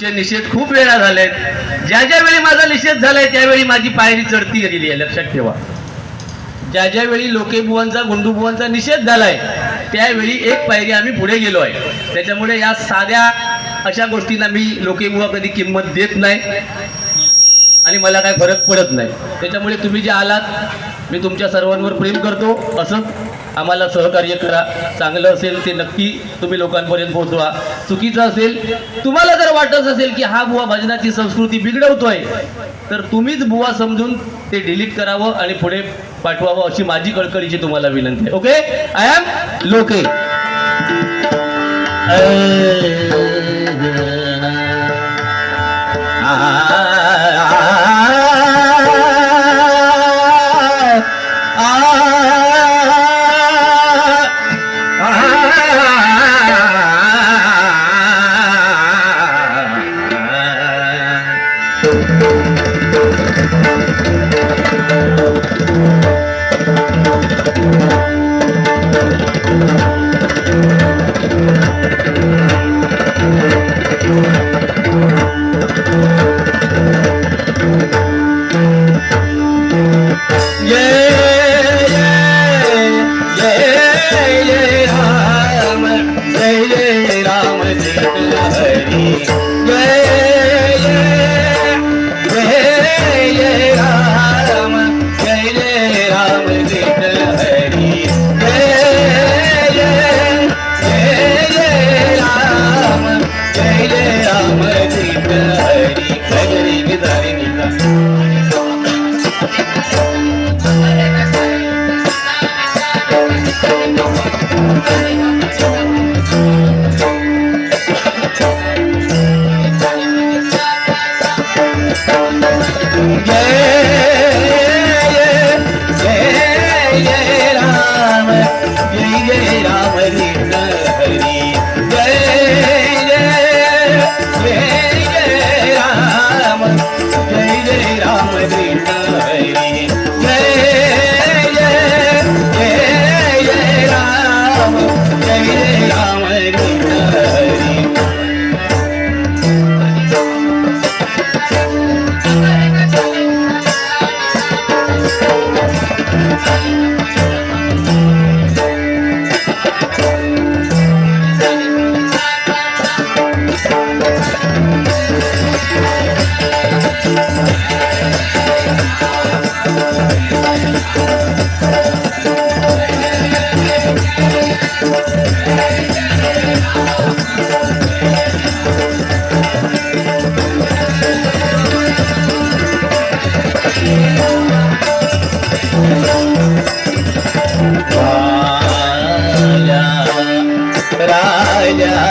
चे निषेध खूप वेळा झालेत. ज्या ज्या वेळी माझा निषेध झालाय त्यावेळी माझी पायरी चढती गेलेली आहे. लक्षात ठेवा. ज्या ज्या वेळी लोकेबुवांचा गुंडूबुवांचा निषेध झालाय त्यावेळी एक पायरी आम्ही पुढे गेलो आहे. त्याच्यामुळे या साध्या अशा गोष्टींना मी लोकेबुवा कधी किंमत देत नाही. आणि मला काय फरक पडत नाही. त्याच्यामुळे तुम्ही जे आलात मी तुमच्या सर्वांवर प्रेम करतो. असं आम्हाला सहकार्य करा. चांगलं असेल ते नक्की तुम्ही लोकांपर्यंत पोहोचवा. चुकीचं असेल तुम्हाला जर वाटत असेल की हा बुवा भजनाची संस्कृती बिघडवतोय तर तुम्हीच बुवा समजून ते डिलीट करावं आणि पुढे पाठवावं अशी माझी कळकळीची तुम्हाला विनंती आहे. ओके आय एम लोके.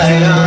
Yeah.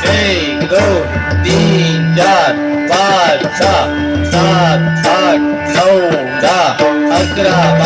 Tango, Dinja, Balsa, Sat, Sat, Nonda, Agra,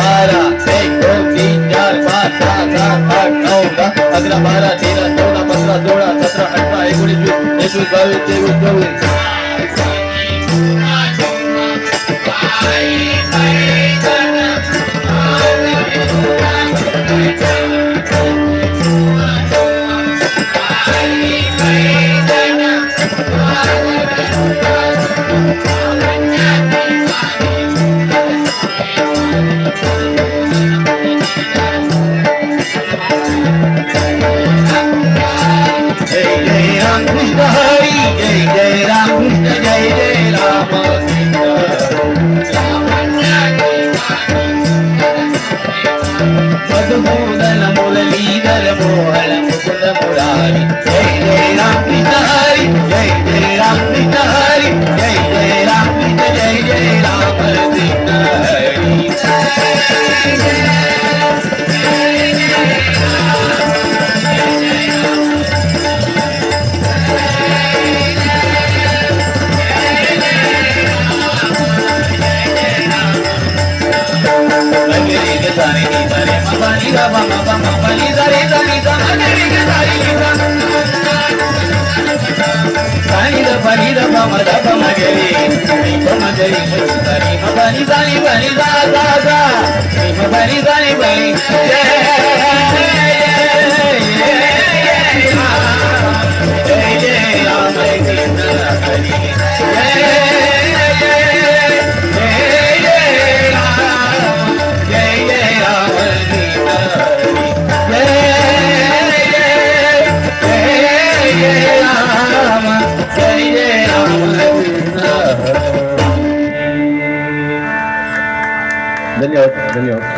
మధుమూదల మురళీధర మోహర నమ నమ బలిదరి దలిద మగరిగ దలియుడ దలిద బలిద మమ దప మగరి మమ జరి సుందరి మబని దలి బలి దా దా దా మబని దలి బలి జయ yok, benim yok.